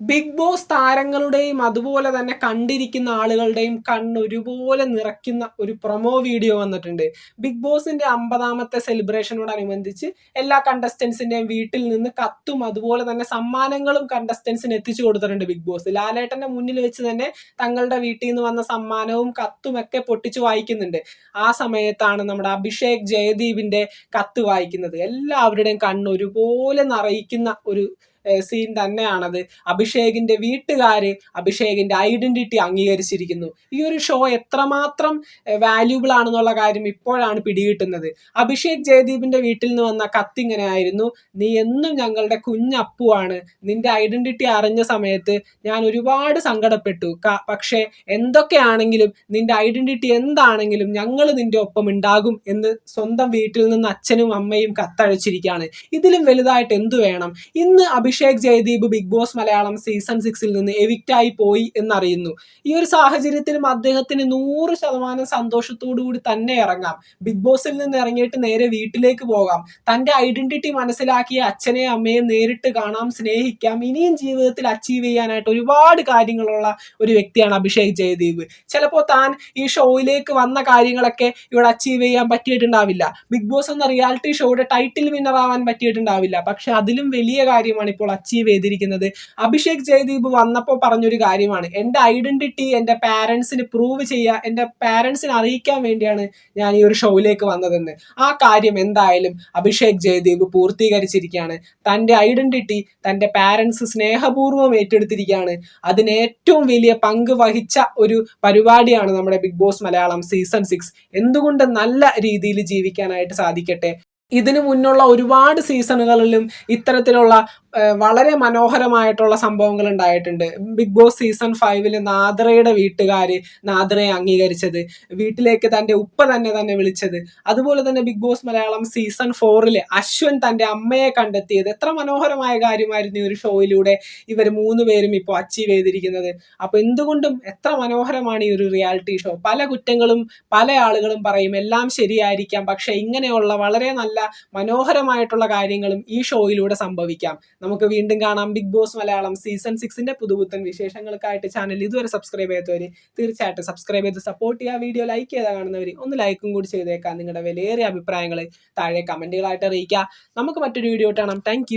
Big boss താരങ്ങളുടെയും അതുപോലെ തന്നെ കണ്ടിരിക്കുന്ന ആളുകളുടെയും കണ്ണ് ഒരുപോലെ നിറയ്ക്കുന്ന ഒരു പ്രൊമോ വീഡിയോ വന്നിട്ടുണ്ട്. ബിഗ് ബോസിന്റെ അമ്പതാമത്തെ സെലിബ്രേഷനോടനുബന്ധിച്ച് എല്ലാ കണ്ടസ്റ്റൻസിന്റെയും വീട്ടിൽ നിന്ന് കത്തും അതുപോലെ തന്നെ സമ്മാനങ്ങളും കണ്ടസ്റ്റൻസിന് എത്തിച്ചു കൊടുത്തിട്ടുണ്ട് ബിഗ് ബോസ് ലാലേട്ടന്റെ മുന്നിൽ വെച്ച് തന്നെ തങ്ങളുടെ വീട്ടിൽ നിന്ന് വന്ന സമ്മാനവും കത്തും ഒക്കെ പൊട്ടിച്ചു വായിക്കുന്നുണ്ട്. ആ സമയത്താണ് നമ്മുടെ അഭിഷേക് ജയദീപിന്റെ കത്ത് വായിക്കുന്നത്. എല്ലാവരുടെയും കണ്ണ് ഒരുപോലെ നിറയിക്കുന്ന ഒരു സീൻ തന്നെയാണത്. അഭിഷേകിന്റെ വീട്ടുകാര് അഭിഷേകിന്റെ ഐഡന്റിറ്റി അംഗീകരിച്ചിരിക്കുന്നു. ഈ ഒരു ഷോ എത്രമാത്രം വാല്യൂബിൾ ആണെന്നുള്ള കാര്യം ഇപ്പോഴാണ് പിടികിട്ടുന്നത്. അഭിഷേക് ജയദീപിന്റെ വീട്ടിൽ നിന്ന് വന്ന കത്തിങ്ങനെ ആയിരുന്നു നീ എന്നും ഞങ്ങളുടെ കുഞ്ഞപ്പുവാണ്. നിന്റെ ഐഡന്റിറ്റി അറിഞ്ഞ സമയത്ത് ഞാൻ ഒരുപാട് സങ്കടപ്പെട്ടു. പക്ഷേ എന്തൊക്കെയാണെങ്കിലും നിന്റെ ഐഡന്റിറ്റി എന്താണെങ്കിലും ഞങ്ങൾ നിന്റെ ഒപ്പം ഉണ്ടാകും എന്ന് സ്വന്തം വീട്ടിൽ നിന്ന് അച്ഛനും അമ്മയും കത്തഴിച്ചിരിക്കുകയാണ് ഇതിലും വലുതായിട്ട് എന്തു വേണം? ഇന്ന് Abhishek Abhishek Jayadeep big boss Malayalam season സിക്സിൽ നിന്ന് എവിക്റ്റായി പോയി എന്നറിയുന്നു. ഈ ഒരു സാഹചര്യത്തിലും അദ്ദേഹത്തിന് നൂറ് ശതമാനം സന്തോഷത്തോടു കൂടി തന്നെ ഇറങ്ങാം. ബിഗ് ബോസിൽ നിന്ന് ഇറങ്ങിയിട്ട് നേരെ വീട്ടിലേക്ക് പോകാം. തന്റെ ഐഡന്റിറ്റി മനസ്സിലാക്കിയ അച്ഛനെ അമ്മയെ നേരിട്ട് കാണാം സ്നേഹിക്കാം. ഇനിയും ജീവിതത്തിൽ അച്ചീവ് ചെയ്യാനായിട്ട് ഒരുപാട് കാര്യങ്ങളുള്ള ഒരു വ്യക്തിയാണ് അഭിഷേക് ജയദീപ്. ചിലപ്പോൾ താൻ ഈ ഷോയിലേക്ക് വന്ന കാര്യങ്ങളൊക്കെ ഇവിടെ അച്ചീവ് ചെയ്യാൻ പറ്റിയിട്ടുണ്ടാവില്ല. ബിഗ് ബോസ് എന്ന റിയാലിറ്റി ഷോയുടെ ടൈറ്റിൽ വിന്നർ ആവാൻ പറ്റിയിട്ടുണ്ടാവില്ല. പക്ഷെ അതിലും വലിയ കാര്യമാണ് ഇപ്പോൾ അച്ചീവ് ചെയ്തിരിക്കുന്നത്. അഭിഷേക് ജയദീപ് വന്നപ്പോൾ പറഞ്ഞൊരു കാര്യമാണ്. എന്റെ ഐഡന്റിറ്റി എന്റെ പാരൻസിന് പ്രൂവ് ചെയ്യുക എന്റെ പാരൻസിനെ അറിയിക്കാൻ വേണ്ടിയാണ് ഞാൻ ഈ ഒരു ഷോയിലേക്ക് വന്നതെന്ന്. ആ കാര്യം എന്തായാലും അഭിഷേക് ജയദീപ് പൂർത്തീകരിച്ചിരിക്കുകയാണ്. തന്റെ ഐഡന്റിറ്റി തന്റെ പാരൻസ് സ്നേഹപൂർവം ഏറ്റെടുത്തിരിക്കുകയാണ്. അതിന് ഏറ്റവും വലിയ പങ്ക് വഹിച്ച ഒരു പരിപാടിയാണ് നമ്മുടെ big boss Malayalam season six എന്തുകൊണ്ട് നല്ല രീതിയിൽ ജീവിക്കാനായിട്ട് സാധിക്കട്ടെ? ഇതിനു മുന്നുള്ള ഒരുപാട് സീസണുകളിലും ഇത്തരത്തിലുള്ള വളരെ മനോഹരമായിട്ടുള്ള സംഭവങ്ങൾ ഉണ്ടായിട്ടുണ്ട്. ബിഗ് ബോസ് സീസൺ ഫൈവിൽ നാദ്രയുടെ വീട്ടുകാർ നാദ്രയെ അംഗീകരിച്ചത് വീട്ടിലേക്ക് തന്റെ ഉപ്പ തന്നെ തന്നെ വിളിച്ചത്. അതുപോലെ തന്നെ ബിഗ് ബോസ് മലയാളം സീസൺ ഫോറിൽ അശ്വൻ തന്റെ അമ്മയെ കണ്ടെത്തിയത്. എത്ര മനോഹരമായ കാര്യമായിരുന്നു ഈ ഒരു ഷോയിലൂടെ ഇവർ മൂന്ന് പേരും ഇപ്പോൾ അച്ചീവ് ചെയ്തിരിക്കുന്നത്. അപ്പോൾ എന്തുകൊണ്ടും എത്ര മനോഹരമാണ് ഈ ഒരു റിയാലിറ്റി ഷോ പല കുറ്റങ്ങളും പല ആളുകളും പറയും എല്ലാം ശരിയായിരിക്കാം പക്ഷേ ഇങ്ങനെയുള്ള വളരെ നല്ല മനോഹരമായിട്ടുള്ള കാര്യങ്ങളും ഈ ഷോയിലൂടെ സംഭവിക്കാം. നമുക്ക് വീണ്ടും കാണാം. ബിഗ് ബോസ് മലയാളം സീസൺ സിക്സിന്റെ പുതുപുത്തൻ വിശേഷങ്ങൾക്കായിട്ട് ചാനൽ ഇതുവരെ സബ്സ്ക്രൈബ് ചെയ്യാത്തവർ തീർച്ചയായിട്ടും സബ്സ്ക്രൈബ് ചെയ്ത് സപ്പോർട്ട് ചെയ്യുക വീഡിയോ ലൈക്ക് ചെയ്താൽ കാണുന്നവർ ഒന്ന് ലൈക്കും കൂടി ചെയ്തേക്കാം. നിങ്ങളുടെ വിലയേറിയ അഭിപ്രായങ്ങൾ താഴെ കമന്റുകളായിട്ട് അറിയിക്കുക നമുക്ക് മറ്റൊരു വീഡിയോ കാണാം. താങ്ക്